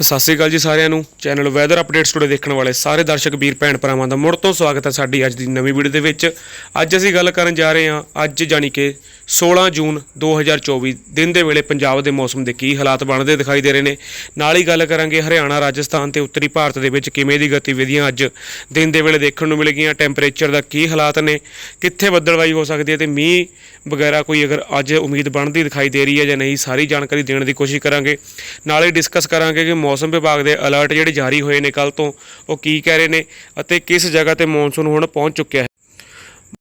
ਸਤਿ ਸ਼੍ਰੀ ਅਕਾਲ ਜੀ ਸਾਰਿਆਂ ਨੂੰ। ਚੈਨਲ ਵੈਦਰ ਅਪਡੇਟਸ ਟੂਡੇ ਦੇਖਣ ਵਾਲੇ ਸਾਰੇ ਦਰਸ਼ਕ, ਵੀਰ, ਭੈਣ, ਭਰਾਵਾਂ ਦਾ ਮੁੜ ਤੋਂ ਸਵਾਗਤ ਹੈ ਸਾਡੀ ਅੱਜ ਦੀ ਨਵੀਂ ਵੀਡੀਓ ਦੇ ਵਿੱਚ। ਅੱਜ ਅਸੀਂ ਗੱਲ ਕਰਨ ਜਾ ਰਹੇ ਹਾਂ, ਅੱਜ ਜਾਣੀ ਕਿ 16 ਜੂਨ 2024 ਦਿਨ ਦੇ ਵੇਲੇ ਪੰਜਾਬ ਦੇ ਮੌਸਮ ਦੇ ਕੀ ਹਾਲਾਤ ਬਣਦੇ ਦਿਖਾਈ ਦੇ ਰਹੇ ਨੇ। ਨਾਲ ਹੀ ਗੱਲ ਕਰਾਂਗੇ ਹਰਿਆਣਾ, ਰਾਜਸਥਾਨ ਤੇ ਉੱਤਰੀ ਭਾਰਤ ਦੇ ਵਿੱਚ ਕਿਵੇਂ ਦੀ ਗਤੀਵਿਧੀਆਂ ਅੱਜ ਦਿਨ ਦੇ ਵੇਲੇ ਦੇਖਣ ਨੂੰ ਮਿਲੇਗੀਆਂ ਟੈਂਪਰੇਚਰ ਦਾ ਕੀ ਹਾਲਾਤ ਨੇ, ਕਿੱਥੇ ਬੱਦਲਵਾਈ ਹੋ ਸਕਦੀ ਹੈ ਤੇ ਮੀਂਹ ਵਗੈਰਾ ਕੋਈ ਅਗਰ ਅੱਜ ਉਮੀਦ ਬਣਦੀ ਦਿਖਾਈ ਦੇ ਰਹੀ ਹੈ ਜਾਂ ਨਹੀਂ, ਸਾਰੀ ਜਾਣਕਾਰੀ ਦੇਣ ਦੀ ਕੋਸ਼ਿਸ਼ ਕਰਾਂਗੇ। ਨਾਲ ਹੀ ਡਿਸਕਸ ਕਰਾਂਗੇ ਕਿ ਮੌਸਮ ਵਿਭਾਗ ਦੇ ਅਲਰਟ ਜਿਹੜੇ ਜਾਰੀ ਹੋਏ ਨੇ ਕੱਲ ਤੋਂ, ਉਹ ਕੀ ਕਹਿ ਰਹੇ ਨੇ ਅਤੇ ਕਿਸ ਜਗ੍ਹਾ ਤੇ ਮੌਨਸੂਨ ਹੁਣ ਪਹੁੰਚ ਚੁੱਕਿਆ ਹੈ?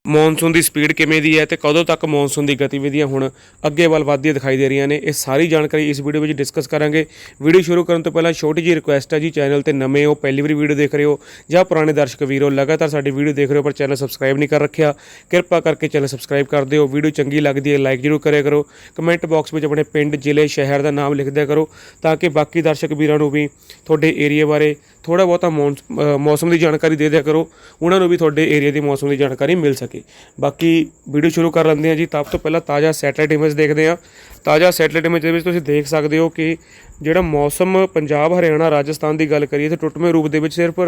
ਮੌਨਸੂਨ ਦੀ ਸਪੀਡ ਕਿਵੇਂ ਦੀ ਹੈ ਤੇ ਕਦੋਂ ਤੱਕ ਮੌਨਸੂਨ ਦੀ ਗਤੀਵਿਧੀਆਂ ਹੁਣ ਅੱਗੇ ਵੱਲ ਵਧਦੀਆਂ ਦਿਖਾਈ ਦੇ ਰਹੀਆਂ ਨੇ, ਇਹ ਸਾਰੀ ਜਾਣਕਾਰੀ ਇਸ ਵੀਡੀਓ ਵਿੱਚ ਡਿਸਕਸ ਕਰਾਂਗੇ। ਵੀਡੀਓ ਸ਼ੁਰੂ ਕਰਨ ਤੋਂ ਪਹਿਲਾਂ ਛੋਟੀ ਜਿਹੀ ਰਿਕੁਐਸਟ ਹੈ ਜੀ, ਚੈਨਲ ਤੇ ਨਵੇਂ ਹੋ, ਪਹਿਲੀ ਵਾਰੀ ਵੀਡੀਓ ਦੇਖ ਰਹੇ ਹੋ ਜਾਂ ਪੁਰਾਣੇ ਦਰਸ਼ਕ ਵੀਰੋ ਲਗਾਤਾਰ ਸਾਡੀ ਵੀਡੀਓ ਦੇਖ ਰਹੇ ਹੋ ਪਰ ਚੈਨਲ ਸਬਸਕ੍ਰਾਈਬ ਨਹੀਂ ਕਰ ਰੱਖਿਆ, ਕਿਰਪਾ ਕਰਕੇ ਚੈਨਲ ਸਬਸਕ੍ਰਾਈਬ ਕਰ ਦਿਓ। ਵੀਡੀਓ ਚੰਗੀ ਲੱਗਦੀ ਹੈ ਲਾਈਕ ਜ਼ਰੂਰ ਕਰਿਆ ਕਰੋ। ਕਮੈਂਟ ਬਾਕਸ ਵਿੱਚ ਆਪਣੇ ਪਿੰਡ, ਜ਼ਿਲ੍ਹੇ, ਸ਼ਹਿਰ ਦਾ ਨਾਮ ਲਿਖ ਦਿਆ ਕਰੋ ਤਾਂ ਕਿ ਬਾਕੀ ਦਰਸ਼ਕ ਵੀਰਾਂ ਨੂੰ ਵੀ ਤੁਹਾਡੇ ਏਰੀਆ ਬਾਰੇ ਥੋੜਾ ਬਹੁਤਾ ਮੌਸਮ ਦੀ ਜਾਣਕਾਰੀ ਦੇ ਦਿਆ ਕਰੋ। ਉਹਨਾਂ ਨੂੰ ਵੀ ਤੁਹਾਡੇ ਏਰੀਆ ਦੀ ਮੌਸਮ ਦੀ ਜਾਣਕਾਰੀ ਮਿਲ ਸਕੇ। ਬਾਕੀ ਵੀਡੀਓ ਸ਼ੁਰੂ ਕਰ ਲੈਂਦੇ ਹਾਂ ਜੀ। ਤਾਂ ਸਭ ਤੋਂ ਪਹਿਲਾਂ ਤਾਜ਼ਾ ਸੈਟਲਾਈਟ ਇਮੇਜ ਦੇਖਦੇ ਹਾਂ। ਤਾਜ਼ਾ ਸੈਟਲਾਈਟ ਇਮੇਜ ਦੇ ਵਿੱਚ ਤੁਸੀਂ ਦੇਖ ਸਕਦੇ ਹੋ ਕਿ ਜਿਹੜਾ ਮੌਸਮ ਪੰਜਾਬ, ਹਰਿਆਣਾ, ਰਾਜਸਥਾਨ ਦੀ ਗੱਲ ਕਰੀਏ ਤਾਂ ਟੁੱਟਵੇਂ ਰੂਪ ਦੇ ਵਿੱਚ ਸਿਰਫ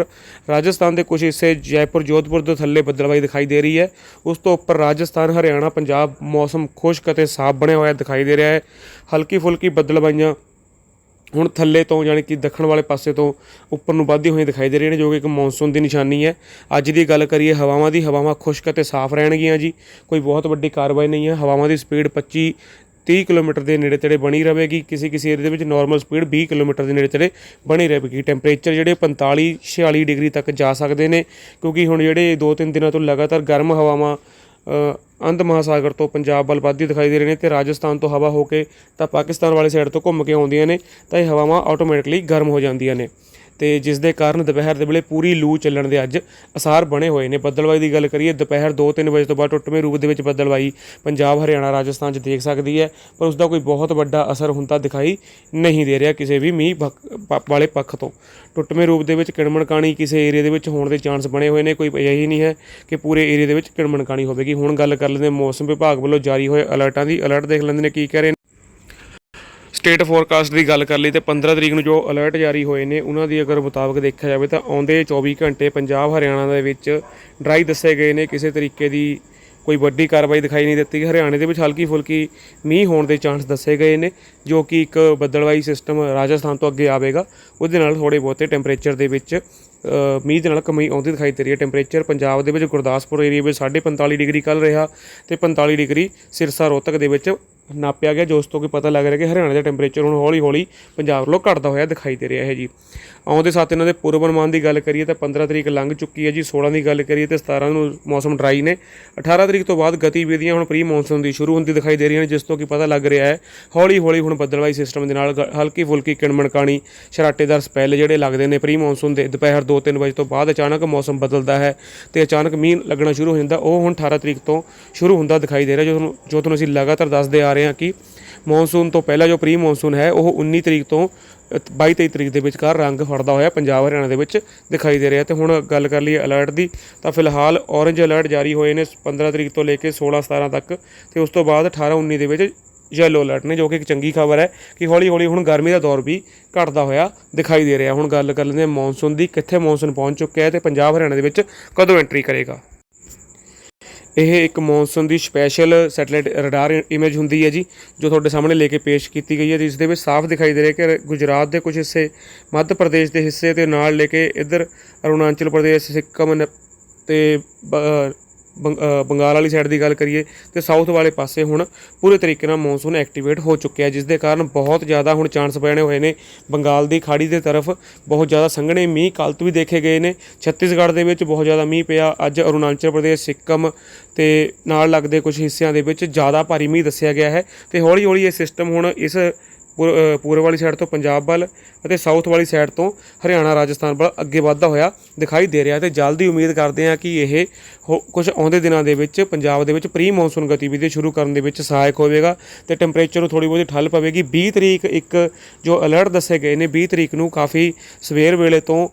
ਰਾਜਸਥਾਨ ਦੇ ਕੁਝ ਹਿੱਸੇ ਜੈਪੁਰ, ਜੋਧਪੁਰ ਦੇ ਥੱਲੇ ਬੱਦਲਵਾਈ ਦਿਖਾਈ ਦੇ ਰਹੀ ਹੈ। ਉਸ ਤੋਂ ਉੱਪਰ ਰਾਜਸਥਾਨ, ਹਰਿਆਣਾ, ਪੰਜਾਬ ਮੌਸਮ ਖੁਸ਼ਕ ਅਤੇ ਸਾਫ਼ ਬਣਿਆ ਹੋਇਆ ਦਿਖਾਈ ਦੇ ਰਿਹਾ ਹੈ। ਹਲਕੀ ਫੁਲਕੀ ਬੱਦਲਵਾਈਆਂ ਹੁਣ ਥੱਲੇ ਤੋਂ ਯਾਨੀ ਕਿ ਦੱਖਣ ਵਾਲੇ ਪਾਸੇ ਤੋਂ ਉੱਪਰ ਨੂੰ ਵੱਧਦੀ ਹੋਈ ਦਿਖਾਈ ਦੇ ਰਹੀਆਂ ਨੇ, ਜੋ ਕਿ ਇੱਕ ਮੌਨਸੂਨ ਦੀ ਨਿਸ਼ਾਨੀ ਹੈ। ਅੱਜ ਦੀ ਗੱਲ ਕਰੀਏ ਹਵਾਵਾਂ ਦੀ, ਹਵਾਵਾਂ ਖੁਸ਼ਕ ਅਤੇ ਸਾਫ਼ ਰਹਿਣਗੀਆਂ ਜੀ। ਕੋਈ ਬਹੁਤ ਵੱਡੀ ਕਾਰਵਾਈ ਨਹੀਂ ਹੈ। ਹਵਾਵਾਂ ਦੀ ਸਪੀਡ 25 30 ਕਿਲੋਮੀਟਰ ਦੇ ਨੇੜੇ ਤੇੜੇ ਬਣੀ ਰਹੇਗੀ। ਕਿਸੇ ਕਿਸੇ ਏਰੀਆ ਦੇ ਵਿੱਚ ਨਾਰਮਲ ਸਪੀਡ 20 ਕਿਲੋਮੀਟਰ ਦੇ ਨੇੜੇ ਤੇੜੇ ਬਣੀ ਰਹੇਗੀ। ਟੈਂਪਰੇਚਰ ਜਿਹੜੇ 45 46 ਡਿਗਰੀ ਤੱਕ ਜਾ ਸਕਦੇ ਨੇ, ਕਿਉਂਕਿ ਹੁਣ ਜਿਹੜੇ 2-3 ਦਿਨਾਂ ਤੋਂ ਲਗਾਤਾਰ ਗਰਮ ਹਵਾਵਾਂ ਅੰਧ ਮਹਾਸਾਗਰ ਤੋਂ ਪੰਜਾਬ ਵੱਲ ਵੱਧਦੀ ਦਿਖਾਈ ਦੇ ਰਹੇ ਨੇ ਤੇ ਰਾਜਸਥਾਨ ਤੋਂ ਹਵਾ ਹੋ ਕੇ ਤਾਂ ਪਾਕਿਸਤਾਨ ਵਾਲੀ ਸਾਈਡ ਤੋਂ ਘੁੰਮ ਕੇ ਆਉਂਦੀਆਂ ਨੇ ਤਾਂ ਇਹ ਹਵਾਵਾਂ ਆਟੋਮੈਟਿਕਲੀ ਗਰਮ ਹੋ ਜਾਂਦੀਆਂ ਨੇ। ਤੇ ਜਿਸ ਦੇ ਕਾਰਨ ਦੁਪਹਿਰ ਦੇ ਵੇਲੇ ਪੂਰੀ ਲੂ ਚੱਲਣ ਦੇ ਅੱਜ ਅਸਾਰ ਬਣੇ ਹੋਏ ਨੇ। ਬੱਦਲਵਾਈ ਦੀ ਗੱਲ ਕਰੀਏ, ਦੁਪਹਿਰ 2-3 ਵਜੇ ਤੋਂ ਬਾਅਦ ਟੁੱਟਵੇਂ ਰੂਪ ਦੇ ਵਿੱਚ ਬੱਦਲਵਾਈ ਪੰਜਾਬ, ਹਰਿਆਣਾ, ਰਾਜਸਥਾਨ 'ਚ ਦੇਖ ਸਕਦੀ ਹੈ, ਪਰ ਉਸ ਦਾ ਕੋਈ ਬਹੁਤ ਵੱਡਾ ਅਸਰ ਹੁੰਦਾ ਦਿਖਾਈ ਨਹੀਂ ਦੇ ਰਿਹਾ ਕਿਸੇ ਵੀ ਮੀਂਹ ਪੱਖ- ਪ- ਵਾਲੇ ਪੱਖ ਤੋਂ। ਟੁੱਟਵੇਂ ਰੂਪ ਦੇ ਵਿੱਚ ਕਿਣਮਣ ਕਾਣੀ ਕਿਸੇ ਏਰੀਆ ਦੇ ਵਿੱਚ ਹੋਣ ਦੇ ਚਾਂਸ ਬਣੇ ਹੋਏ ਨੇ, ਕੋਈ ਇਹੀ ਨਹੀਂ ਹੈ ਕਿ ਪੂਰੇ ਏਰੀਆ ਦੇ ਵਿੱਚ ਕਿਣਮਣ ਕਾਣੀ ਹੋਵੇਗੀ। ਹੁਣ ਗੱਲ ਕਰ ਲੈਂਦੇ ਮੌਸਮ ਵਿਭਾਗ ਵੱਲੋਂ ਜਾਰੀ ਹੋਏ ਅਲਰਟਾਂ ਦੀ। ਅਲਰਟ ਦੇਖ ਲੈਂਦੇ ਨੇ ਕੀ ਕਹਿ ਰਹੇ ਨੇ। ਸਟੇਟ ਫੋਰਕਾਸਟ ਦੀ ਗੱਲ ਕਰ ਲਈ ਤੇ 15 ਤਰੀਕ ਨੂੰ ਜੋ ਅਲਰਟ ਜਾਰੀ ਹੋਏ ਨੇ, ਉਹਨਾਂ ਦੀ ਅਗਰ ਮੁਤਾਬਕ ਦੇਖਿਆ ਜਾਵੇ ਤਾਂ ਆਉਂਦੇ 24 ਘੰਟੇ ਪੰਜਾਬ, ਹਰਿਆਣਾ ਦੇ ਵਿੱਚ ਡਰਾਈ ਦੱਸੇ ਗਏ ਨੇ। ਕਿਸੇ ਤਰੀਕੇ ਦੀ ਕੋਈ ਵੱਡੀ ਕਾਰਵਾਈ ਦਿਖਾਈ ਨਹੀਂ ਦਿੱਤੀ। ਹਰਿਆਣੇ ਦੇ ਵਿੱਚ ਹਲਕੀ ਫੁਲਕੀ ਮੀਂਹ ਹੋਣ ਦੇ ਚਾਂਸ ਦੱਸੇ ਗਏ ਨੇ, ਜੋ ਕਿ ਇੱਕ ਬੱਦਲਵਾਈ ਸਿਸਟਮ ਰਾਜਸਥਾਨ ਤੋਂ ਅੱਗੇ ਆਵੇਗਾ। ਉਹਦੇ ਨਾਲ ਥੋੜੇ ਬਹੁਤੇ ਟੈਂਪਰੇਚਰ ਦੇ ਵਿੱਚ ਮੀਂਹ ਦੇ ਨਾਲ ਕਮੀ ਆਉਂਦੀ ਦਿਖਾਈ ਦੇ ਰਹੀ ਹੈ। ਟੈਂਪਰੇਚਰ ਪੰਜਾਬ ਦੇ ਵਿੱਚ ਗੁਰਦਾਸਪੁਰ ਏਰੀਆ ਵਿੱਚ 45 ਡਿਗਰੀ ਕੱਲ ਰਿਹਾ ਤੇ 45 ਡਿਗਰੀ ਸਿਰਸਾ ਰੋਹਤਕ ਦੇ ਵਿੱਚ ਨਾਪਿਆ ਗਿਆ, ਜੋ ਉਸ ਤੋਂ ਕਿ ਪਤਾ ਲੱਗ ਰਿਹਾ ਕਿ ਹਰਿਆਣਾ ਦਾ ਟੈਂਪਰੇਚਰ ਹੁਣ ਹੌਲੀ ਹੌਲੀ ਪੰਜਾਬ ਵੱਲੋਂ ਘਟਦਾ ਹੋਇਆ ਦਿਖਾਈ ਦੇ ਰਿਹਾ ਹੈ ਜੀ। ਆਉਂਦੇ ਸਾਥ ਇਹਨਾਂ ਦੇ ਪੂਰਵ ਅਨੁਮਾਨ ਦੀ ਗੱਲ ਕਰੀਏ ਤਾਂ 15 ਤਰੀਕ ਲੰਘ ਚੁੱਕੀ ਹੈ ਜੀ 16 ਦੀ ਗੱਲ ਕਰੀਏ ਤੇ 17 ਨੂੰ ਮੌਸਮ ਡਰਾਈ ਨੇ। 18 ਤਰੀਕ ਤੋਂ ਬਾਅਦ ਗਤੀਵਿਧੀਆਂ ਹੁਣ ਪ੍ਰੀ ਮੌਨਸੂਨ ਦੀ ਸ਼ੁਰੂ ਹੁੰਦੀ ਦਿਖਾਈ ਦੇ ਰਹੀਆਂ ਨੇ, ਜਿਸ ਤੋਂ ਕਿ ਪਤਾ ਲੱਗ ਰਿਹਾ ਹੈ। ਹੌਲੀ ਹੌਲੀ ਹੁਣ ਬੱਦਲਵਾਈ ਸਿਸਟਮ ਦੇ ਨਾਲ ਗ- ਹਲਕੀ ਫੁਲਕੀ ਕਿਣਮਣਕਾਣੀ ਸ਼ਰਾਟੇਦਾਰ ਸਪੈਲ ਜਿਹੜੇ ਲੱਗਦੇ ਨੇ ਪ੍ਰੀ ਮੌਨਸੂਨ ਦੇ ਦੁਪਹਿਰ 2-3 ਵਜੇ ਤੋਂ ਬਾਅਦ ਅਚਾਨਕ ਮੌਸਮ ਬਦਲਦਾ ਹੈ ਤੇ ਅਚਾਨਕ ਮੀਂਹ ਲੱਗਣਾ ਸ਼ੁਰੂ ਹੋ ਜਾਂਦਾ। ਉਹ ਹੁਣ 18 ਤਰੀਕ ਤੋਂ ਸ਼ੁਰੂ ਹੁੰਦਾ ਦਿਖਾਈ ਦੇ ਰਿਹਾ ਜੋ ਤੁਹਾਨੂੰ ਅਸੀਂ ਲਗਾਤਾਰ ਦੱਸਦੇ ਆ ਰਹੇ ਹਾਂ ਕਿ ਮੌਨਸੂਨ ਤੋਂ ਪਹਿਲਾਂ ਜੋ ਪ੍ਰੀ ਮੌਨਸੂਨ ਹੈ, ਉਹ 19 ਤਰੀਕ ਤੋਂ 22-23 ਤਰੀਕ ਦੇ ਵਿਚਕਾਰ ਰੰਗ ਫੜਦਾ ਹੋਇਆ ਪੰਜਾਬ ਹਰਿਆਣਾ ਦੇ ਵਿੱਚ ਦਿਖਾਈ ਦੇ ਰਿਹਾ ਤੇ ਹੁਣ ਗੱਲ ਕਰ ਲਈਏ ਅਲਰਟ ਦੀ, ਤਾਂ ਫਿਲਹਾਲ ਔਰੇਂਜ ਅਲਰਟ ਜਾਰੀ ਹੋਏ ਨੇ 15 ਤਰੀਕ ਤੋਂ ਲੈ ਕੇ 16-17 ਤੱਕ, ਤੇ ਉਸ ਤੋਂ ਬਾਅਦ 18-19 ਦੇ ਵਿੱਚ ਯੈਲੋ ਅਲਰਟ ਨੇ, ਜੋ ਕਿ ਇੱਕ ਚੰਗੀ ਖਬਰ ਹੈ ਕਿ ਹੌਲੀ-ਹੌਲੀ ਹੁਣ ਗਰਮੀ ਦਾ ਦੌਰ ਵੀ ਘਟਦਾ ਹੋਇਆ ਦਿਖਾਈ ਦੇ ਰਿਹਾ ਹੁਣ ਗੱਲ ਕਰ ਲੈਂਦੇ ਹਾਂ ਮੌਨਸੂਨ ਦੀ, ਕਿੱਥੇ ਮੌਨਸੂਨ ਪਹੁੰਚ ਚੁੱਕਿਆ ਹੈ ਤੇ ਪੰਜਾਬ ਹਰਿਆਣਾ ਦੇ ਵਿੱਚ ਕਦੋਂ ਐਂਟਰੀ ਕਰੇਗਾ? ਇਹ ਇੱਕ ਮੌਨਸੂਨ ਦੀ ਸਪੈਸ਼ਲ ਸੈਟੇਲਾਈਟ ਰਡਾਰ ਇਮੇਜ ਹੁੰਦੀ ਹੈ ਜੀ, ਜੋ ਤੁਹਾਡੇ ਸਾਹਮਣੇ ਲੈ ਕੇ ਪੇਸ਼ ਕੀਤੀ ਗਈ ਹੈ ਜਿਸ ਦੇ ਵਿੱਚ ਸਾਫ਼ ਦਿਖਾਈ ਦੇ ਰਿਹਾ ਕਿ ਗੁਜਰਾਤ ਦੇ ਕੁਝ ਹਿੱਸੇ, ਮੱਧ ਪ੍ਰਦੇਸ਼ ਦੇ ਹਿੱਸੇ ਤੇ ਨਾਲ ਲੈ ਕੇ ਇੱਧਰ ਅਰੁਣਾਚਲ ਪ੍ਰਦੇਸ਼, ਸਿੱਕਮ ਨ- ਤੇ, ਬ- ਬੰਗਾਲ ਵਾਲੀ ਸਾਈਡ ਦੀ ਗੱਲ ਕਰੀਏ ਤੇ ਸਾਊਥ ਵਾਲੇ ਪਾਸੇ ਹੁਣ ਪੂਰੇ ਤਰੀਕੇ ਨਾਲ ਮੌਨਸੂਨ ਐਕਟੀਵੇਟ ਹੋ ਚੁੱਕਿਆ ਜਿਸ ਦੇ ਕਾਰਨ ਬਹੁਤ ਜ਼ਿਆਦਾ ਹੁਣ ਚਾਂਸ ਬਣੇ ਹੋਏ ਨੇ। ਬੰਗਾਲ ਦੀ ਖਾੜੀ ਦੇ ਤਰਫ ਬਹੁਤ ਜ਼ਿਆਦਾ ਸੰਘਣੇ ਮੀਂਹ ਕੱਲ੍ਹ ਤੋਂ ਵੀ ਦੇਖੇ ਗਏ ਨੇ। ਛੱਤੀਸਗੜ੍ਹ ਦੇ ਵਿੱਚ ਬਹੁਤ ਜ਼ਿਆਦਾ ਮੀਂਹ ਪਿਆ। ਅੱਜ ਅਰੁਣਾਚਲ ਪ੍ਰਦੇਸ਼, ਸਿੱਕਮ ਤੇ ਨਾਲ ਲੱਗਦੇ ਕੁਝ ਹਿੱਸਿਆਂ ਦੇ ਵਿੱਚ ਜ਼ਿਆਦਾ ਭਾਰੀ ਮੀਂਹ ਦੱਸਿਆ ਗਿਆ ਹੈ ਤੇ ਹੌਲੀ ਹੌਲੀ ਇਹ ਸਿਸਟਮ ਹੁਣ ਇਸ ਪੂਰਬ ਵਾਲੀ ਸਾਈਡ ਤੋਂ ਪੰਜਾਬ ਵੱਲ ਅਤੇ ਸਾਊਥ ਵਾਲੀ ਸਾਈਡ ਤੋਂ ਹਰਿਆਣਾ, ਰਾਜਸਥਾਨ ਵੱਲ ਅੱਗੇ ਵੱਧਦਾ ਹੋਇਆ ਦਿਖਾਈ ਦੇ ਰਿਹਾ ਤੇ ਜਲਦੀ ਉਮੀਦ ਕਰਦੇ ਹਾਂ ਕਿ ਇਹ ਕੁਝ ਆਉਂਦੇ ਦਿਨਾਂ ਦੇ ਵਿੱਚ ਪੰਜਾਬ ਦੇ ਵਿੱਚ ਪ੍ਰੀ ਮੌਨਸੂਨ ਗਤੀਵਿਧੀ ਸ਼ੁਰੂ ਕਰਨ ਦੇ ਵਿੱਚ ਸਹਾਇਕ ਹੋਵੇਗਾ ਤੇ ਟੈਂਪਰੇਚਰ ਨੂੰ ਥੋੜੀ ਬਹੁਤੀ ਠੱਲ ਪਵੇਗੀ। 20 ਤਰੀਕ ਇੱਕ ਜੋ ਅਲਰਟ ਦੱਸੇ ਗਏ ਨੇ 20 ਤਰੀਕ ਨੂੰ ਕਾਫੀ ਸਵੇਰ ਵੇਲੇ ਤੋਂ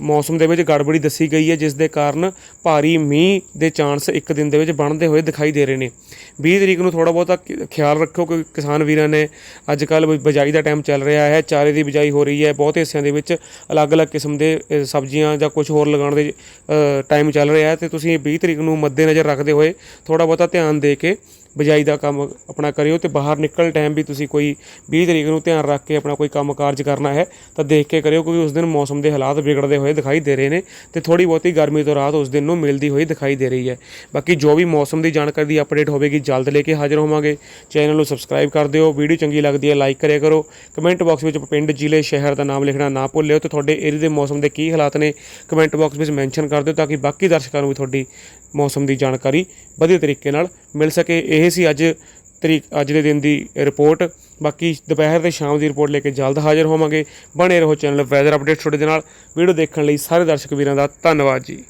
ਮੌਸਮ ਦੇ ਵਿੱਚ ਗੜਬੜੀ ਦੱਸੀ ਗਈ ਹੈ, ਜਿਸ ਦੇ ਕਾਰਨ ਭਾਰੀ ਮੀਂਹ ਦੇ ਚਾਂਸ ਇੱਕ ਦਿਨ ਦੇ ਵਿੱਚ ਬਣਦੇ ਹੋਏ ਦਿਖਾਈ ਦੇ ਰਹੇ ਨੇ। 20 ਤਰੀਕ ਨੂੰ ਥੋੜਾ ਬਹੁਤਾ ਖਿਆਲ ਰੱਖੋ ਕਿ ਕਿਸਾਨ ਵੀਰਾਂ ਨੇ ਅੱਜ ਕੱਲ ਬਿਜਾਈ ਦਾ ਟਾਈਮ ਚੱਲ ਰਿਹਾ ਹੈ, ਚਾਰੇ ਦੀ ਬਿਜਾਈ ਹੋ ਰਹੀ ਹੈ। ਬਹੁਤ ਹਿੱਸਿਆਂ ਦੇ ਵਿੱਚ ਅਲੱਗ-ਅਲੱਗ ਕਿਸਮ ਦੇ ਸਬਜ਼ੀਆਂ ਜਾਂ ਕੁਝ ਹੋਰ ਲਗਾਉਣ ਦੇ ਟਾਈਮ ਚੱਲ ਰਿਹਾ ਹੈ। ਤੇ ਤੁਸੀਂ 20 ਤਰੀਕ ਨੂੰ ਮੱਦੇਨਜ਼ਰ ਰੱਖਦੇ ਹੋਏ ਥੋੜਾ ਬਹੁਤਾ ਧਿਆਨ ਦੇ ਕੇ ਬਿਜਾਈ ਦਾ ਕੰਮ ਆਪਣਾ ਕਰਿਓ ਤੇ ਬਾਹਰ ਨਿਕਲ ਟਾਈਮ ਵੀ ਤੁਸੀਂ ਕੋਈ 20 ਤਰੀਕ ਨੂੰ ਧਿਆਨ ਰੱਖ ਕੇ ਆਪਣਾ ਕੋਈ ਕੰਮ ਕਾਰਜ ਕਰਨਾ ਹੈ, ਤਾਂ ਦੇਖ ਕੇ ਕਰਿਓ ਕਿਉਂਕਿ ਉਸ ਦਿਨ ਮੌਸਮ ਦੇ ਹਾਲਾਤ ਵਿਗੜਦੇ ਹੋਏ ਦਿਖਾਈ ਦੇ ਰਹੇ ਨੇ ਤੇ ਥੋੜੀ ਬਹੁਤੀ ਗਰਮੀ ਤੋਂ ਰਾਹਤ ਉਸ ਦਿਨ ਨੂੰ ਮਿਲਦੀ ਹੋਈ ਦਿਖਾਈ ਦੇ ਰਹੀ ਹੈ। ਬਾਕੀ ਜੋ ਵੀ ਮੌਸਮ ਦੀ ਜਾਣਕਾਰੀ ਦੀ ਅਪਡੇਟ ਹੋਵੇਗੀ, ਜਲਦ ਲੈ ਕੇ ਹਾਜ਼ਰ ਹੋਵਾਂਗੇ। ਚੈਨਲ ਨੂੰ ਸਬਸਕ੍ਰਾਈਬ ਕਰ ਦਿਓ ਵੀਡੀਓ ਚੰਗੀ ਲੱਗਦੀ ਹੈ ਲਾਈਕ ਕਰਿਆ ਕਰੋ। ਕਮੈਂਟ ਬਾਕਸ ਵਿੱਚ ਪਿੰਡ, ਜ਼ਿਲ੍ਹੇ, ਸ਼ਹਿਰ ਦਾ ਨਾਮ ਲਿਖਣਾ ਨਾ ਭੁੱਲਿਓ ਤੇ ਤੁਹਾਡੇ ਏਰੀਆ ਦੇ ਮੌਸਮ ਦੇ ਕੀ ਹਾਲਾਤ ਨੇ ਕਮੈਂਟ ਬਾਕਸ ਵਿੱਚ ਮੈਂਸ਼ਨ ਕਰ ਦਿਓ ਤਾਂ ਕਿ ਬਾਕੀ ਦਰਸ਼ਕਾਂ ਨੂੰ ਵੀ ਤੁਹਾਡੀ ਮੌਸਮ ਦੀ ਜਾਣਕਾਰੀ ਵਧੀਆ ਤਰੀਕੇ ਨਾਲ ਮਿਲ ਸਕੇ। ਇਹ ਇਹ ਸੀ ਅੱਜ ਤਰੀਕ, ਅੱਜ ਦੇ ਦਿਨ ਦੀ ਰਿਪੋਰਟ। ਬਾਕੀ ਦੁਪਹਿਰ ਤੇ ਸ਼ਾਮ ਦੀ ਰਿਪੋਰਟ ਲੈ ਕੇ ਜਲਦ ਹਾਜ਼ਰ ਹੋਵਾਂਗੇ। ਬਣੇ ਰਹੋ ਚੈਨਲ ਵੈਦਰ ਅਪਡੇਟ ਤੁਹਾਡੇ ਦੇ ਨਾਲ। ਵੀਡੀਓ ਦੇਖਣ ਲਈ ਸਾਰੇ ਦਰਸ਼ਕ ਵੀਰਾਂ ਦਾ ਧੰਨਵਾਦ ਜੀ।